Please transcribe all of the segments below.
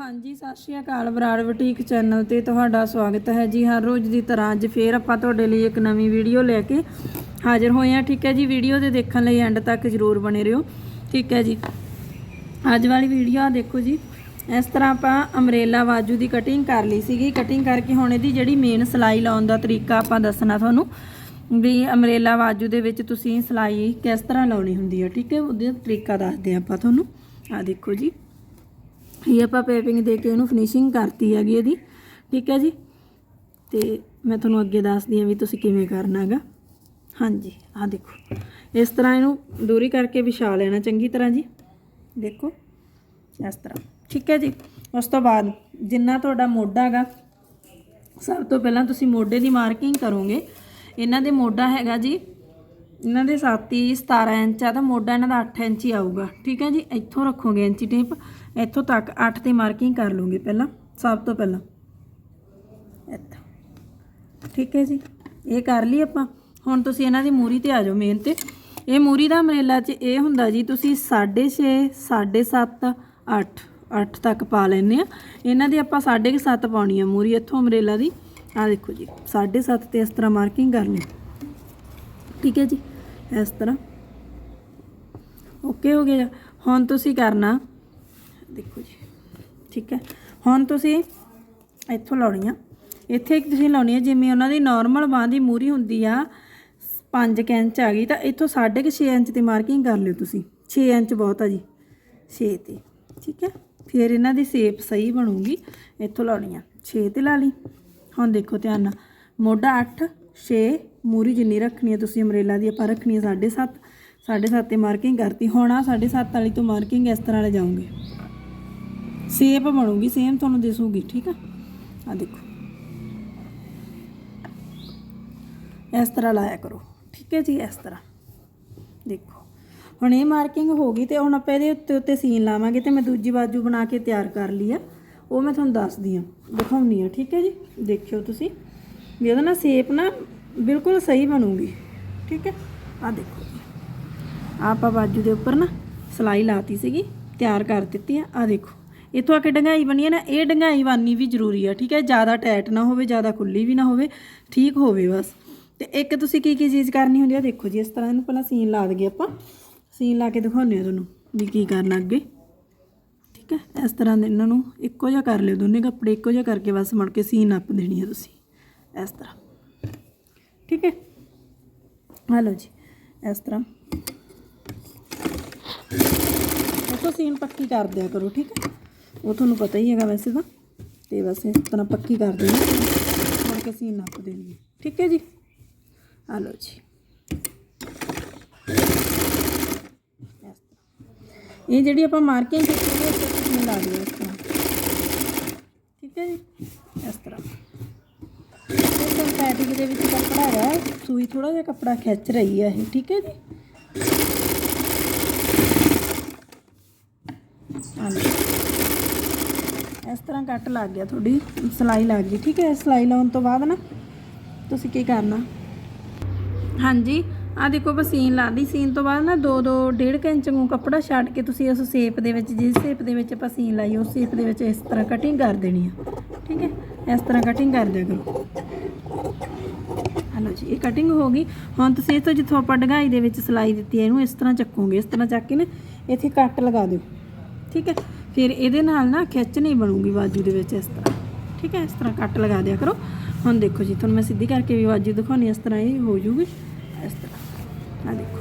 ਹਾਂਜੀ, ਸਤਿ ਸ਼੍ਰੀ ਅਕਾਲ ਬਰਾੜ ਬੁਟੀਕ ਚੈਨਲ ਤੇ ਤੁਹਾਡਾ ਸਵਾਗਤ ਹੈ ਜੀ। ਹਰ ਰੋਜ਼ ਦੀ ਤਰ੍ਹਾਂ ਅੱਜ ਫੇਰ ਆਪਾਂ ਤੁਹਾਡੇ ਲਈ ਇੱਕ ਨਵੀਂ ਵੀਡੀਓ ਲੈ ਕੇ ਹਾਜ਼ਰ ਹੋਏ ਹਾਂ। ਠੀਕ ਹੈ ਜੀ, ਵੀਡੀਓ ਦੇ ਦੇਖਣ ਲਈ ਐਂਡ ਤੱਕ ਜ਼ਰੂਰ ਬਣੇ ਰਹੋ। ਠੀਕ ਹੈ ਜੀ। ਅੱਜ ਵਾਲੀ ਵੀਡੀਓ ਆ ਦੇਖੋ ਜੀ, ਇਸ ਤਰ੍ਹਾਂ ਆਪਾਂ ਅਮਰੇਲਾ ਬਾਜੂ ਦੀ ਕਟਿੰਗ ਕਰ ਲਈ ਸੀਗੀ। ਕਟਿੰਗ ਕਰਕੇ ਹੁਣ ਇਹਦੀ ਜਿਹੜੀ ਮੇਨ ਸਿਲਾਈ ਲਾਉਣ ਦਾ ਤਰੀਕਾ ਆਪਾਂ ਦੱਸਣਾ ਤੁਹਾਨੂੰ, ਵੀ ਅਮਰੇਲਾ ਬਾਜੂ ਦੇ ਵਿੱਚ ਤੁਸੀਂ ਸਿਲਾਈ ਕਿਸ ਤਰ੍ਹਾਂ ਲਾਉਣੀ ਹੁੰਦੀ ਹੈ। ਠੀਕ ਹੈ, ਉਹਦਾ ਤਰੀਕਾ ਦੱਸਦੇ ਹਾਂ ਆਪਾਂ ਤੁਹਾਨੂੰ। ਆ ਦੇਖੋ ਜੀ। ਇਹ ਆਪਾਂ ਪੈਪਿੰਗ ਦੇ ਕੇ ਇਹਨੂੰ ਫਿਨਿਸ਼ਿੰਗ ਕਰਤੀ ਹੈਗੀ ਇਹਦੀ। ਠੀਕ ਹੈ ਜੀ? ਤੇ ਮੈਂ ਤੁਹਾਨੂੰ ਅੱਗੇ ਦੱਸਦੀ ਹਾਂ ਵੀ ਤੁਸੀਂ ਕਿਵੇਂ ਕਰਨਾ ਹੈਗਾ। ਹਾਂਜੀ ਆ ਦੇਖੋ। ਇਸ ਤਰ੍ਹਾਂ ਇਹਨੂੰ ਦੂਰੀ ਕਰਕੇ ਵਿਛਾ ਲੈਣਾ ਚੰਗੀ ਤਰ੍ਹਾਂ ਜੀ। ਦੇਖੋ, ਇਸ ਤਰ੍ਹਾਂ। ਠੀਕ ਹੈ ਜੀ? ਉਸ ਤੋਂ ਬਾਅਦ ਜਿੰਨਾ ਤੁਹਾਡਾ ਮੋਢਾ ਹੈਗਾ, ਸਭ ਤੋਂ ਪਹਿਲਾਂ ਤੁਸੀਂ ਮੋਢੇ ਦੀ ਮਾਰਕਿੰਗ ਕਰੋਗੇ। ਇਹਨਾਂ ਦੇ ਮੋਢਾ ਹੈਗਾ ਜੀ ਇਹਨਾਂ ਦੇ ਸਾਥੀ 17 ਇੰਚ ਆ, ਤਾਂ ਮੋਢਾ ਇਹਨਾਂ ਦਾ 8 ਇੰਚ ਹੀ ਆਊਗਾ। ਠੀਕ ਹੈ ਜੀ? ਇੱਥੋਂ ਰੱਖੋਗੇ ਇੰਚੀ ਟੇਪ, ਇੱਥੋਂ ਤੱਕ 8 ਤੇ ਮਾਰਕਿੰਗ ਕਰ ਲਓਗੇ ਪਹਿਲਾਂ, ਸਭ ਤੋਂ ਪਹਿਲਾਂ। ਇੱਥੋਂ। ਠੀਕ ਹੈ ਜੀ? ਇਹ ਕਰ ਲਈ ਆਪਾਂ। ਹੁਣ ਤੁਸੀਂ ਇਹਨਾਂ ਦੀ ਮੂਰੀ ਤੇ ਆ ਜਾਓ ਮੇਨ ਤੇ। ਇਹ ਮੂਰੀ ਦਾ ਅਮਰੇਲਾ 'ਚ ਇਹ ਹੁੰਦਾ ਜੀ, ਤੁਸੀਂ 6.5 7.5 8 8 ਤੱਕ ਪਾ ਲੈਂਦੇ ਆ। ਇਹਨਾਂ ਦੀ ਆਪਾਂ 7.5 ਪਾਉਣੀ ਆ ਮੂਰੀ ਇੱਥੋਂ ਅਮਰੇਲਾ ਦੀ। ਆ ਦੇਖੋ ਜੀ 7.5 ਤੇ ਇਸ ਤਰ੍ਹਾਂ ਮਾਰਕਿੰਗ ਕਰ ਲਈ ਠੀਕ ਹੈ ਜੀ, ਇਸ ਤਰ੍ਹਾਂ। ਓਕੇ ਹੋ ਗਿਆ। ਹੁਣ ਤੁਸੀਂ ਕਰਨਾ, ਦੇਖੋ ਜੀ, ਠੀਕ ਹੈ। ਹੁਣ ਤੁਸੀਂ ਇੱਥੋਂ ਲਾਉਣੀ ਆ। ਇੱਥੇ ਇੱਕ ਤੁਸੀਂ ਲਾਉਣੀ ਆ, ਜਿਵੇਂ ਉਹਨਾਂ ਦੀ ਨਾਰਮਲ ਬਾਂਹ ਦੀ ਮੂਰੀ ਹੁੰਦੀ ਆ 5 ਇੰਚ ਆ ਗਈ, ਤਾਂ ਇੱਥੋਂ 6.5 ਇੰਚ ਤੇ ਮਾਰਕਿੰਗ ਕਰ ਲਿਓ ਤੁਸੀਂ। 6 ਇੰਚ ਬਹੁਤ ਆ ਜੀ 6 ਤੇ, ਠੀਕ ਹੈ। ਫਿਰ ਇਹਨਾਂ ਦੀ ਸ਼ੇਪ ਸਹੀ ਬਣੂਗੀ। ਇੱਥੋਂ ਲਾਉਣੀ ਆ। 6 ਤੇ ਲਾ ਲਈ। ਹੁਣ ਦੇਖੋ ਧਿਆਨ ਨਾਲ। ਮੋਢਾ 8 6 ਮੂਰੀ ਜਿੰਨੀ ਰੱਖਣੀ ਹੈ, ਤੁਸੀਂ ਅਮਰੇਲਾ ਦੀ ਆਪਾਂ ਰੱਖਣੀ ਹੈ 7.5 7.5 ਤੇ ਮਾਰਕਿੰਗ ਕਰਤੀ। ਹੁਣ ਆ 7.5 ਵਾਲੀ ਤੋਂ ਮਾਰਕਿੰਗ ਇਸ ਤਰ੍ਹਾਂ ਲੈ ਜਾਓਗੇ ਸ਼ੇਪ ਬਣੂਗੀ ਸੇਮ ਤੁਹਾਨੂੰ ਦਿਸੂਗੀ, ਠੀਕ ਆ? ਆ ਦੇਖੋ। ਇਸ ਤਰ੍ਹਾਂ ਲਾਇਆ ਕਰੋ, ਠੀਕ ਹੈ ਜੀ, ਇਸ ਤਰ੍ਹਾਂ। ਦੇਖੋ, ਹੁਣ ਇਹ ਮਾਰਕਿੰਗ ਹੋ ਗਈ ਤੇ ਹੁਣ ਆਪਾਂ ਇਹਦੇ ਉੱਤੇ ਉੱਤੇ ਸੀਨ ਲਾਵਾਂਗੇ ਤੇ ਮੈਂ ਦੂਜੀ ਬਾਜੂ ਬਣਾ ਕੇ ਤਿਆਰ ਕਰ ਲਈ ਆ। ਉਹ ਮੈਂ ਤੁਹਾਨੂੰ ਦੱਸਦੀ ਆ ਦਿਖਾਉਣੀ ਆ ਠੀਕ ਹੈ ਜੀ? ਦੇਖਿਓ ਤੁਸੀਂ। ਵੀ ਉਹਦਾ ਨਾ ਸ਼ੇਪ ਨਾ ਬਿਲਕੁਲ ਸਹੀ ਬਣੂਗੀ। ਠੀਕ ਹੈ? ਆ ਦੇਖੋ ਆਪਾਂ ਬਾਜੂ ਦੇ ਉੱਪਰ ਨਾ ਸਲਾਈ ਲਾਤੀ ਸੀਗੀ, ਤਿਆਰ ਕਰ ਦਿੱਤੀ ਆ। ਆ ਦੇਖੋ, ਇਥੋਂ ਆ ਕੇ ਡੰਗਾਈ ਬਣੀ ਹੈ ਨਾ, ਇਹ ਡੰਗਾਈ ਬਾਨੀ ਵੀ ਜ਼ਰੂਰੀ ਆ, ਠੀਕ ਹੈ? ਜ਼ਿਆਦਾ ਟਾਈਟ ਨਾ ਹੋਵੇ, ਜ਼ਿਆਦਾ ਖੁੱਲੀ ਵੀ ਨਾ ਹੋਵੇ, ਠੀਕ ਹੋਵੇ ਬਸ। ਤੇ ਇੱਕ ਤੁਸੀਂ ਕੀ ਕੀ ਚੀਜ਼ ਕਰਨੀ ਹੁੰਦੀ ਆ? ਦੇਖੋ ਜੀ, ਇਸ ਤਰ੍ਹਾਂ ਇਹਨੂੰ ਪਹਿਲਾਂ ਸੀਨ ਲਾ ਦਈਏ ਆਪਾਂ। ਸੀਨ ਲਾ ਕੇ ਦਿਖਾਉਂਦੇ ਆ ਤੁਹਾਨੂੰ ਵੀ ਕੀ ਕਰਨਾ ਅੱਗੇ ਠੀਕ ਹੈ? ਇਸ ਤਰ੍ਹਾਂ ਦੇ ਇਹਨਾਂ ਨੂੰ ਇੱਕੋ ਜਿਹਾ ਕਰ ਲਿਓ ਦੋਨੇ ਕੱਪੜੇ, ਇੱਕੋ ਜਿਹਾ ਕਰਕੇ ਬਸ ਮੁੜ ਕੇ ਸੀਨ ਨੱਪ ਦੇਣੀ ਆ ਤੁਸੀਂ। ਇਸ ਤਰ੍ਹਾਂ। ਠੀਕ ਹੈ? ਹਲੋ ਜੀ, ਇਸ ਤਰ੍ਹਾਂ। ਉਹ ਸੀਨ ਪੱਕੀ ਕਰ ਦਿਆ ਕਰੋ, ਠੀਕ ਹੈ? ਉਹ ਤੁਹਾਨੂੰ ਪਤਾ ਹੀ ਹੈਗਾ ਵੈਸੇ ਤਾਂ। ਤੇ ਬਸ ਇਸ ਤਰ੍ਹਾਂ ਪੱਕੀ ਕਰ ਦੇਣੀ ਮੁੜ ਕੇ ਸੀਨ ਨੱਪ ਦੇਣੀ ਠੀਕ ਹੈ ਜੀ? ਆ ਲਓ ਜੀ। ਇਹ ਜਿਹੜੀ ਆਪਾਂ ਮਾਰਕਿੰਗ ਕੀਤੀ ਹੈ ਇਸ ਤੇ ਲਾ ਦਿਓ ਇਸ ਤਰ੍ਹਾਂ। ਠੀਕ ਹੈ ਜੀ? ਇਸ ਤਰ੍ਹਾਂ। ਇਹ ਦੇ ਵਿੱਚ ਕੱਪੜਾ ਹੈ ਸੂਈ ਥੋੜਾ ਜਿਹਾ ਕੱਪੜਾ ਖਿੱਚ ਰਹੀ ਹੈ ਇਹ, ਠੀਕ ਹੈ ਜੀ? ਹਾਂਜੀ। ਇਸ ਤਰ੍ਹਾਂ ਕੱਟ ਲੱਗ ਗਿਆ ਤੁਹਾਡੀ, ਸਲਾਈ ਲੱਗ ਗਈ, ਠੀਕ ਹੈ? ਸਲਾਈ ਲਾਉਣ ਤੋਂ ਬਾਅਦ ਨਾ, ਤੁਸੀਂ ਕੀ ਕਰਨਾ? ਹਾਂਜੀ ਆ ਦੇਖੋ ਆਪਾਂ ਸੀਨ ਲਾ ਲਈ ਸੀਨ ਤੋਂ ਬਾਅਦ ਨਾ 2 2 1.5 ਇੰਚ ਨੂੰ ਕੱਪੜਾ ਛੱਡ ਕੇ ਤੁਸੀਂ ਉਸ ਸ਼ੇਪ ਦੇ ਵਿੱਚ, ਜਿਸ ਸ਼ੇਪ ਦੇ ਵਿੱਚ ਆਪਾਂ ਸੀਨ ਲਾਈ, ਉਸ ਸ਼ੇਪ ਦੇ ਵਿੱਚ ਇਸ ਤਰ੍ਹਾਂ ਕਟਿੰਗ ਕਰ ਦੇਣੀ ਆ, ਠੀਕ ਹੈ? ਇਸ ਤਰ੍ਹਾਂ ਕਟਿੰਗ ਕਰ ਦਿਆ ਕਰੋ। ਹਲੋ ਜੀ, ਇਹ ਕਟਿੰਗ ਹੋ ਗਈ। ਹੁਣ ਤੁਸੀਂ ਇਹ ਤੋਂ ਜਿੱਥੋਂ ਆਪਾਂ ਡਗਾਈ ਦੇ ਵਿੱਚ ਸਲਾਈ ਦਿੱਤੀ ਹੈ, ਇਹਨੂੰ ਇਸ ਤਰ੍ਹਾਂ ਚੱਕੋਗੇ, ਇਸ ਤਰ੍ਹਾਂ ਚੱਕ ਕੇ ਨਾ ਇੱਥੇ ਕੱਟ ਲਗਾ ਦਿਓ। ਠੀਕ ਹੈ? ਫਿਰ ਇਹਦੇ ਨਾਲ ਨਾ ਖਿੱਚ ਨਹੀਂ ਬਣੂਗੀ ਬਾਜੂ ਦੇ ਵਿੱਚ ਇਸ ਤਰ੍ਹਾਂ। ਠੀਕ ਹੈ? ਇਸ ਤਰ੍ਹਾਂ ਕੱਟ ਲਗਾ ਦਿਆ ਕਰੋ। ਹੁਣ ਦੇਖੋ ਜੀ, ਤੁਹਾਨੂੰ ਮੈਂ ਸਿੱਧੀ ਕਰਕੇ ਵੀ ਬਾਜੂ ਦਿਖਾਉਣੀ, ਇਸ ਤਰ੍ਹਾਂ ਇਹ ਹੋ ਜੂਗੀ। ਇਸ ਤਰ੍ਹਾਂ। ਆ ਦੇਖੋ।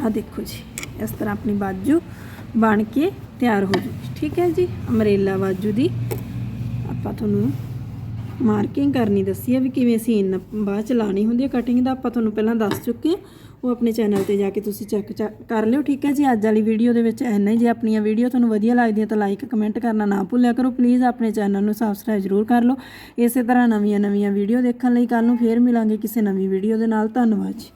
ਆ ਦੇਖੋ ਜੀ, ਇਸ ਤਰ੍ਹਾਂ ਆਪਣੀ ਬਾਜੂ ਬਣ ਕੇ ਤਿਆਰ ਹੋ ਜੂਗੀ। ਠੀਕ ਹੈ ਜੀ? ਅਮਰੇਲਾ ਬਾਜੂ ਦੀ ਆਪਾਂ ਤੁਹਾਨੂੰ ਮਾਰਕਿੰਗ ਕਰਨੀ ਦੱਸੀ ਹੈ ਵੀ ਕਿਵੇਂ ਸੀਨ ਬਾਅਦ ਚ ਲਾਣੀ ਹੁੰਦੀ ਹੈ ਕਟਿੰਗ ਦਾ, ਆਪਾਂ ਤੁਹਾਨੂੰ ਪਹਿਲਾਂ ਦੱਸ ਚੁੱਕੇ ਹਾਂ ਉਹ ਆਪਣੇ ਚੈਨਲ ਤੇ ਜਾ ਕੇ ਤੁਸੀਂ ਚੈੱਕ ਕਰ ਲਿਓ, ਠੀਕ ਹੈ ਜੀ? ਅੱਜ ਵਾਲੀ ਵੀਡੀਓ ਦੇ ਵਿੱਚ ਇੰਨਾ ਹੀ ਜੇ ਆਪਣੀਆਂ ਵੀਡੀਓ ਤੁਹਾਨੂੰ ਵਧੀਆ ਲੱਗਦੀਆਂ ਤਾਂ ਲਾਈਕ ਕਮੈਂਟ ਕਰਨਾ ਨਾ ਭੁੱਲਿਆ ਕਰੋ। ਪਲੀਜ਼ ਆਪਣੇ ਚੈਨਲ ਨੂੰ ਸਬਸਕ੍ਰਾਈਬ ਜ਼ਰੂਰ ਕਰ ਲਓ। ਇਸੇ ਤਰ੍ਹਾਂ ਨਵੀਆਂ ਨਵੀਆਂ ਵੀਡੀਓ ਦੇਖਣ ਲਈ ਕੱਲ ਨੂੰ ਫੇਰ ਮਿਲਾਂਗੇ ਕਿਸੇ ਨਵੀਂ ਵੀਡੀਓ ਦੇ ਨਾਲ। ਧੰਨਵਾਦ ਜੀ।